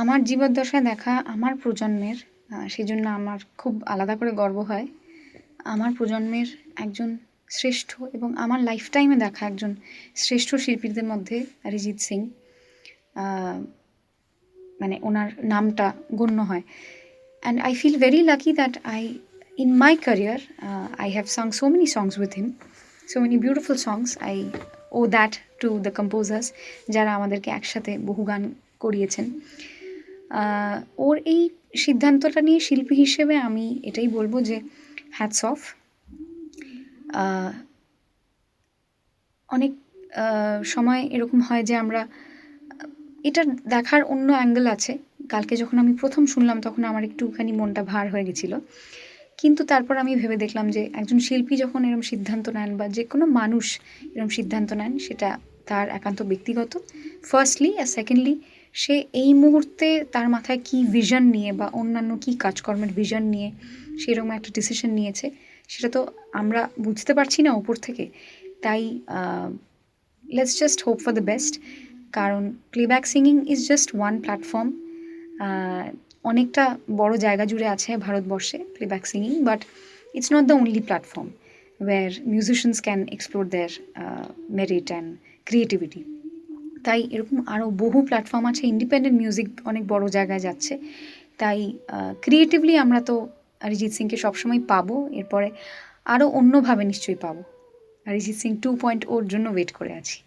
আমার জীবদ্দশায় দেখা আমার প্রজন্মের সেই জন্য আমার খুব আলাদা করে গর্ব হয়। আমার প্রজন্মের একজন শ্রেষ্ঠ এবং আমার লাইফ টাইমে দেখা একজন শ্রেষ্ঠ শিল্পীদের মধ্যে অরিজিৎ সিং। মানে ওনার নামটা গণ্য হয়। And I feel very lucky that I in my career I have sung so many songs with him so many beautiful songs I owe that to the composers যারা আমাদেরকে একসাথে বহু গান করিয়েছেন। ওর এই সিদ্ধান্তটা নিয়ে শিল্পী হিসেবে আমি এটাই বলব যে হ্যাটস অফ অনেক সময় এরকম হয় যে আমরা, এটা দেখার অন্য অ্যাঙ্গেল আছে। কালকে যখন আমি প্রথম শুনলাম তখন আমার একটুখানি মনটা ভার হয়ে গেছিল। কিন্তু তারপর আমি ভেবে দেখলাম যে একজন শিল্পী যখন এরম সিদ্ধান্ত নেন বা যে কোনো মানুষ এরম সিদ্ধান্ত নেন, সেটা তার একান্ত ব্যক্তিগত। ফার্স্টলি আর সেকেন্ডলি সে এই মুহূর্তে তার মাথায় কি ভিশন নিয়ে বা অন্যান্য কি কাজকর্মের ভিশন নিয়ে সেরকম একটা ডিসিশন নিয়েছে, সেটা তো আমরা বুঝতে পারছি না ওপর থেকে। তাই let's just hope for the best কারণ playback singing is just one platform অনেকটা বড় জায়গা জুড়ে আছে ভারতবর্ষে playback singing but it's not the only platform where musicians can explore their merit and creativity তাই এরকম আরও বহু প্ল্যাটফর্ম আছে ইন্ডিপেন্ডেন্ট মিউজিক অনেক বড় জায়গায় যাচ্ছে। তাই ক্রিয়েটিভলি আমরা তো অরিজিৎ সিংকে সবসময় পাবো, এরপরে আরও অন্যভাবে নিশ্চয়ই পাবো। অরিজিৎ সিং টু পয়েন্ট ওর জন্য ওয়েট করে আছি।